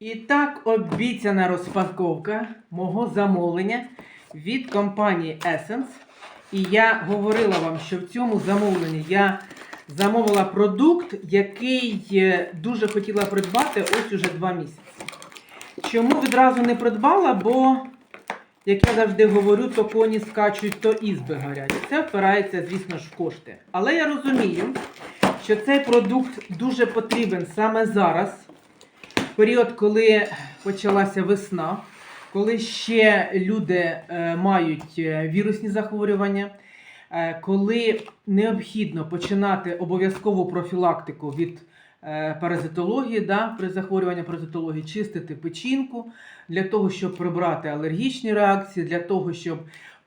І так обіцяна розпаковка мого замовлення від компанії Essence. І я говорила вам, що в цьому замовленні я замовила продукт, який е, дуже хотіла придбати ось уже два місяці. Чому відразу не придбала? Бо, як я завжди говорю, то коні скачуть, то ізби горять. Це впирається, звісно ж, в кошти. Але я розумію, що цей продукт дуже потрібен саме зараз період, коли почалася весна, коли ще люди е, мають е, вірусні захворювання, е, коли необхідно починати обов'язкову профілактику від паразитології, да, при захворюванні паразитології, чистити печінку для того, щоб прибрати алергічні реакції, для того, щоб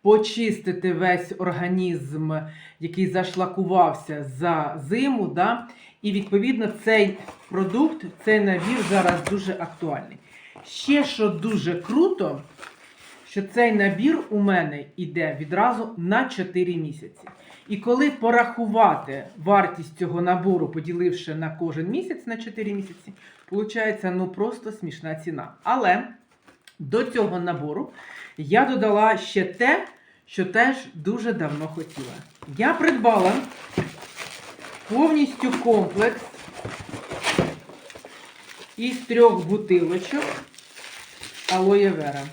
почистити весь організм, який зашлакувався за зиму. Да, і відповідно цей продукт, цей набір зараз дуже актуальний. Ще що дуже круто, що цей набір у мене йде відразу на 4 місяці. І коли порахувати вартість цього набору, поділивши на кожен місяць на 4 місяці, виходить ну просто смішна ціна. Але до цього набору я додала ще те, що теж дуже давно хотіла. Я придбала повністю комплекс із трьох бутилочок алоє вера.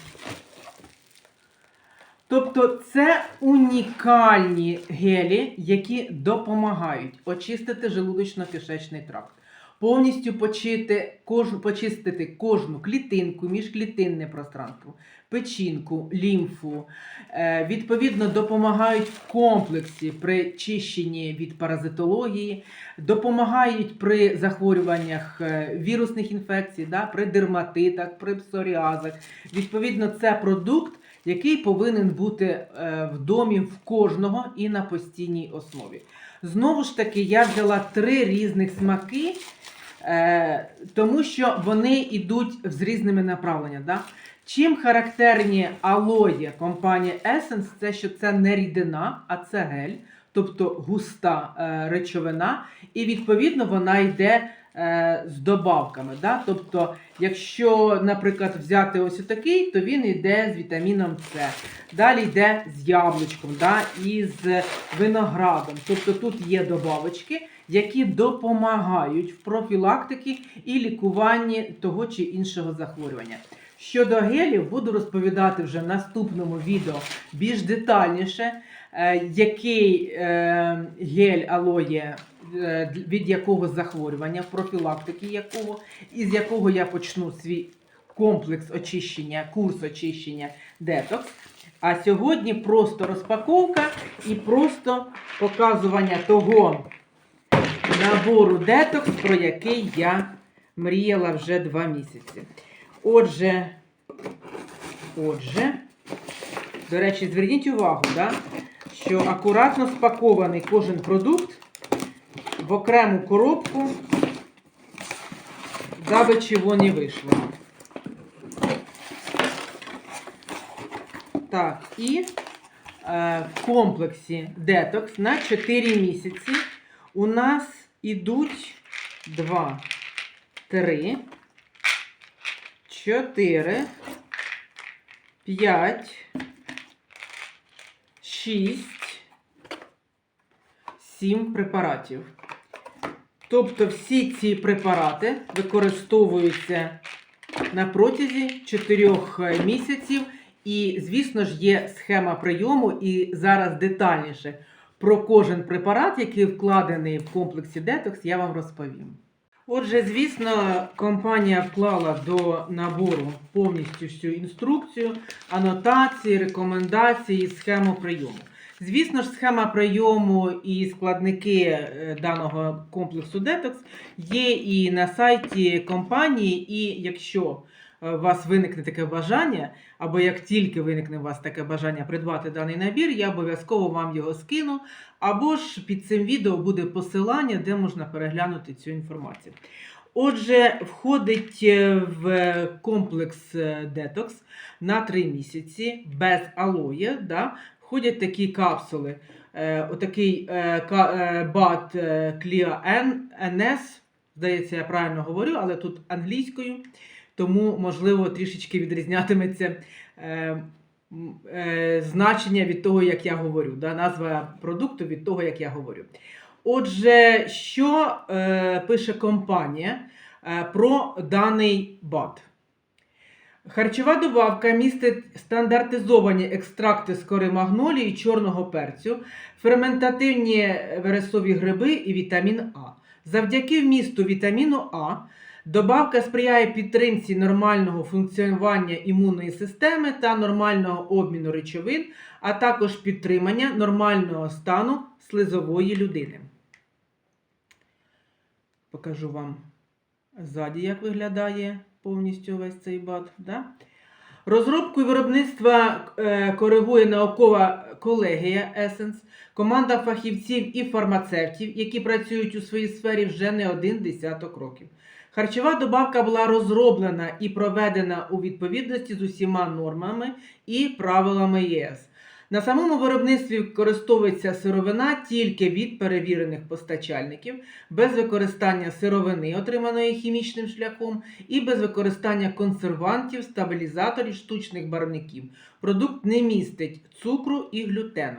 Тобто це унікальні гелі, які допомагають очистити желудочно-кишечний тракт, повністю почити, кож, почистити кожну клітинку, міжклітинне пространство, печінку, лімфу. Е, відповідно, допомагають в комплексі при чищенні від паразитології, допомагають при захворюваннях е, вірусних інфекцій, да, при дерматитах, при псоріазах. Відповідно, це продукт який повинен бути е, в домі в кожного і на постійній основі. Знову ж таки, я взяла три різних смаки, е, тому що вони йдуть з різними направленнями. Да? Чим характерні алоє компанії Essence, це що це не рідина, а це гель, тобто густа е, речовина, і відповідно вона йде з добавками. Да? Тобто, якщо, наприклад, взяти ось такий, то він йде з вітаміном С. Далі йде з яблучком, да? і з виноградом. Тобто тут є добавочки, які допомагають в профілактиці і лікуванні того чи іншого захворювання. Щодо гелів, буду розповідати вже в наступному відео більш детальніше, е, який е, гель алоє е, від якого захворювання, профілактики якого, з якого я почну свій комплекс очищення, курс очищення детокс. А сьогодні просто розпаковка і просто показування того набору детокс, про який я мріяла вже два місяці. Отже, отже, до речі, зверніть увагу, да, що акуратно спакований кожен продукт в окрему коробку, даби чого не вийшло. Так, і е, в комплексі Detox на 4 місяці у нас ідуть 2, 3, 4, 5, 6, 7 препаратів. Тобто всі ці препарати використовуються на протязі 4 місяців. І, звісно ж, є схема прийому, і зараз детальніше про кожен препарат, який вкладений в комплексі Detox, я вам розповім. Отже, звісно, компанія вклала до набору повністю всю інструкцію, анотації, рекомендації, схему прийому. Звісно ж, схема прийому і складники е, даного комплексу Detox є і на сайті компанії, і якщо е, у вас виникне таке бажання, або як тільки виникне у вас таке бажання придбати даний набір, я обов'язково вам його скину. Або ж під цим відео буде посилання, де можна переглянути цю інформацію. Отже, входить е, в комплекс Detox на 3 місяці без алоє. Да? Входять такі капсули. Е, отакий е, е, бат Clear NS, здається, я правильно говорю, але тут англійською. тому, можливо, трішечки відрізнятиметься значення від того, як я говорю, да? назва продукту від того, як я говорю. Отже, що пише компанія про даний БАТ? Харчова добавка містить стандартизовані екстракти з кори магнолії, чорного перцю, ферментативні вересові гриби і вітамін А. Завдяки вмісту вітаміну А добавка сприяє підтримці нормального функціонування імунної системи та нормального обміну речовин, а також підтримання нормального стану слизової людини. Покажу вам ззаді, як виглядає повністю весь цей бат. Да? Розробку і виробництва е, коригує наукова колегія Essence, команда фахівців і фармацевтів, які працюють у своїй сфері вже не один десяток років. Харчова добавка була розроблена і проведена у відповідності з усіма нормами і правилами ЄС. На самому виробництві використовується сировина тільки від перевірених постачальників, без використання сировини, отриманої хімічним шляхом, і без використання консервантів, стабілізаторів, штучних барвників. Продукт не містить цукру і глютену.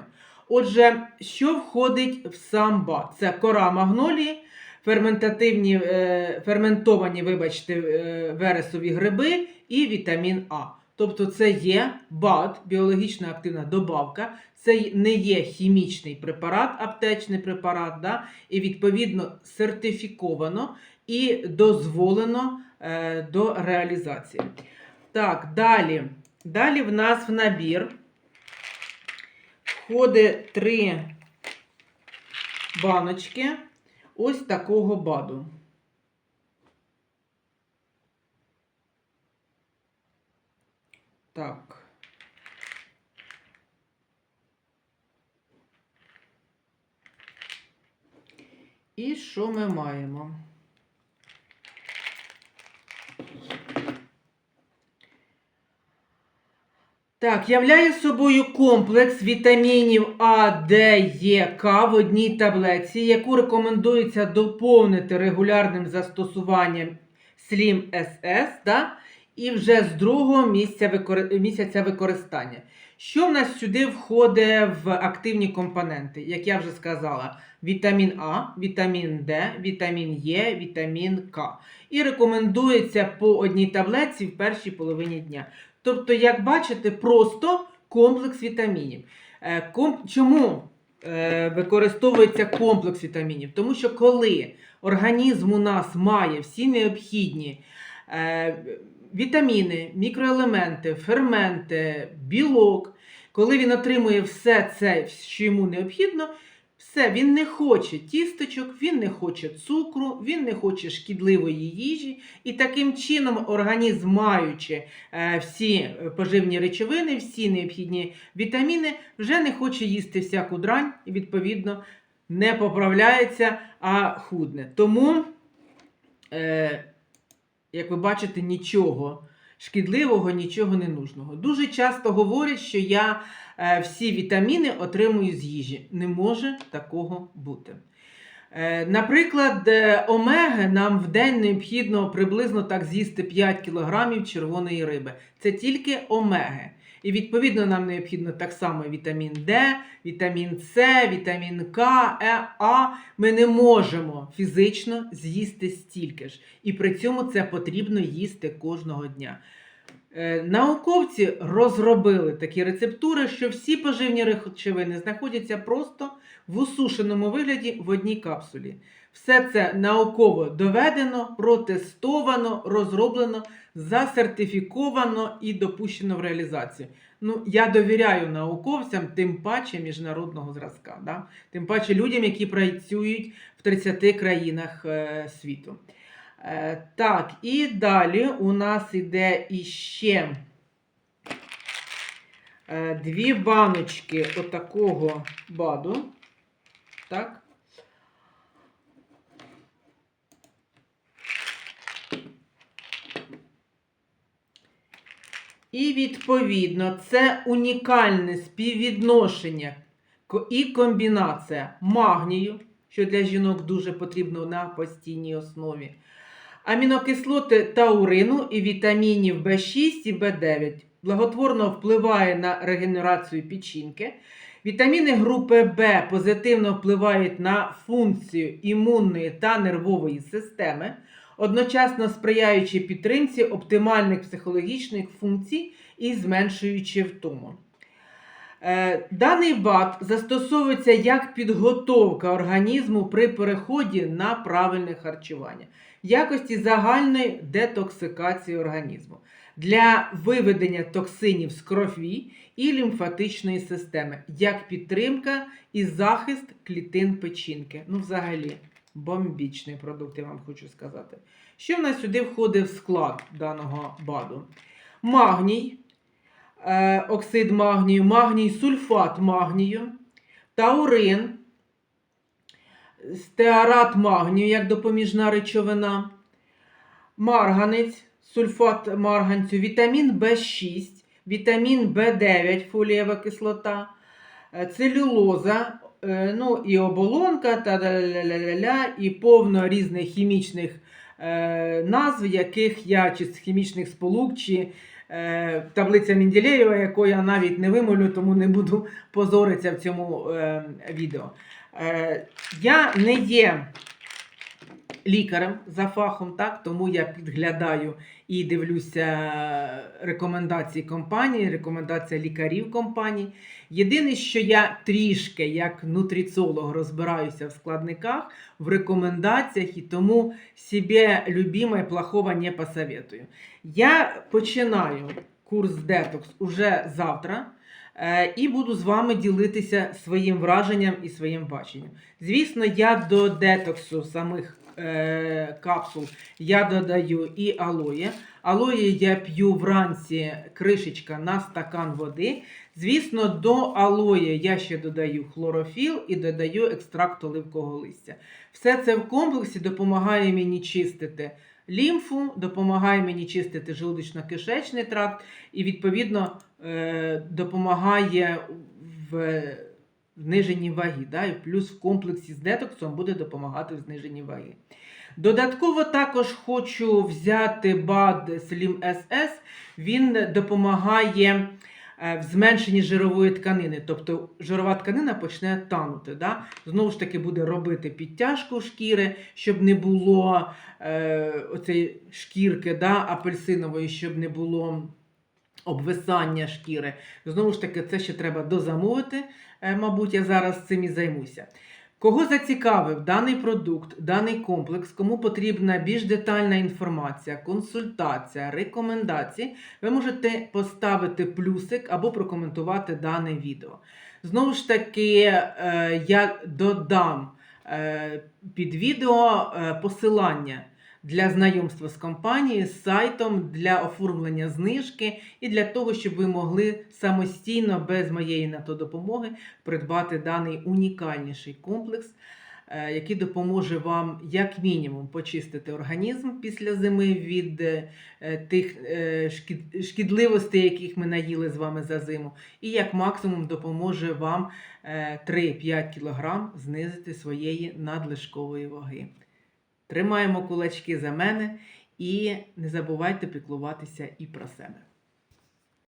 Отже, що входить в сам бат? Це кора магнолії, ферментативні, е, ферментовані, вибачте, е, вересові гриби і вітамін А. Тобто це є БАД, біологічно активна добавка, це не є хімічний препарат, аптечний препарат, да? і відповідно сертифіковано і дозволено е, до реалізації. Так, далі. Далі в нас в набір входить три баночки ось такого БАДу. Так. І що ми маємо? Так, являє собою комплекс вітамінів А, Д, Е, К в одній таблетці, яку рекомендується доповнити регулярним застосуванням Slim SS, да? І вже з другого місця місяця використання. Що в нас сюди входить в активні компоненти? Як я вже сказала, вітамін А, вітамін Д, вітамін Е, вітамін К. І рекомендується по одній таблетці в першій половині дня. Тобто, як бачите, просто комплекс вітамінів. Е, Чому е, використовується комплекс вітамінів? Тому що коли організм у нас має всі необхідні е, вітаміни, мікроелементи, ферменти, білок, коли він отримує все це, що йому необхідно, все, він не хоче тісточок, він не хоче цукру, він не хоче шкідливої їжі. І таким чином організм, маючи е, всі е, поживні речовини, всі необхідні вітаміни, вже не хоче їсти всяку дрань і, відповідно, не поправляється, а худне. Тому, е, як ви бачите, нічого шкідливого, нічого не нужного. Дуже часто говорять, що я е, всі вітаміни отримую з їжі. Не може такого бути. Е, Наприклад, е, омеги нам в день необхідно приблизно так з'їсти 5 кг червоної риби. Це тільки омеги. І відповідно нам необхідно так само вітамін Д, вітамін С, вітамін К, Е, А. Ми не можемо фізично з'їсти стільки ж. І при цьому це потрібно їсти кожного дня. Е, Науковці розробили такі рецептури, що всі поживні речовини знаходяться просто в усушеному вигляді в одній капсулі. Все це науково доведено, протестовано, розроблено, засертифіковано і допущено в реалізацію. Ну, я довіряю науковцям, тим паче міжнародного зразка, да? тим паче людям, які працюють в 30 країнах е, світу. Е, так, і далі у нас іде іще е, дві баночки отакого баду. Так. І відповідно це унікальне співвідношення і комбінація магнію, що для жінок дуже потрібно на постійній основі. Амінокислоти таурину і вітамінів В6 і В9. Благотворно впливає на регенерацію печінки. Вітаміни групи В позитивно впливають на функцію імунної та нервової системи, одночасно сприяючи підтримці оптимальних психологічних функцій і зменшуючи втому. Е, Даний БАД застосовується як підготовка організму при переході на правильне харчування якості загальної детоксикації організму для виведення токсинів з крові і лімфатичної системи, як підтримка і захист клітин печінки. Ну, взагалі, бомбічний продукт, я вам хочу сказати. Що в нас сюди входить в склад даного БАДу? Магній, оксид магнію, магній, сульфат магнію, таурин, стеарат магнію як допоміжна речовина, марганець, сульфат марганцю, вітамін В6, вітамін В9, фолієва кислота, е, целюлоза, е, ну і оболонка, та ля-ля-ля-ля, і повно різних хімічних е, назв, яких я чи з хімічних сполук, чи е, таблиця Менділеєва, яку я навіть не вимолю, тому не буду позоритися в цьому е, відео. Е, я не є лікарем за фахом, так, тому я підглядаю і дивлюся рекомендації компанії, рекомендації лікарів компанії. Єдине, що я трішки, як нутриціолог, розбираюся в складниках, в рекомендаціях, і тому себе любимое плохого не посоветую. Я починаю курс детокс уже завтра. Е, І буду з вами ділитися своїм враженням і своїм баченням. Звісно, я до детоксу самих е, капсул я додаю і алоє. Алоє я п'ю вранці кришечка на стакан води. Звісно, до алоє я ще додаю хлорофіл і додаю екстракт оливкового листя. Все це в комплексі допомагає мені чистити лімфу, допомагає мені чистити желудочно-кишечний тракт і, відповідно, е, допомагає в зниженні ваги. Да? І плюс в комплексі з детоксом буде допомагати в зниженні ваги. Додатково також хочу взяти БАД Slim SS. Він допомагає в зменшенні жирової тканини. Тобто жирова тканина почне танути. Да? Знову ж таки, буде робити підтяжку шкіри, щоб не було е, оцей шкірки да, апельсинової, щоб не було обвисання шкіри. Знову ж таки, це ще треба дозамовити. Е, мабуть, я зараз цим і займуся. Кого зацікавив даний продукт, даний комплекс, кому потрібна більш детальна інформація, консультація, рекомендації, ви можете поставити плюсик або прокоментувати дане відео. Знову ж таки, е, я додам е, під відео е, посилання для знайомства з компанією, з сайтом, для оформлення знижки і для того, щоб ви могли самостійно, без моєї на то допомоги, придбати даний унікальніший комплекс, е, який допоможе вам, як мінімум, почистити організм після зими від е, тих е, шкідливостей, яких ми наїли з вами за зиму, і як максимум допоможе вам е, 3-5 кг знизити своєї надлишкової ваги. Тримаємо кулачки за мене і не забувайте піклуватися і про себе.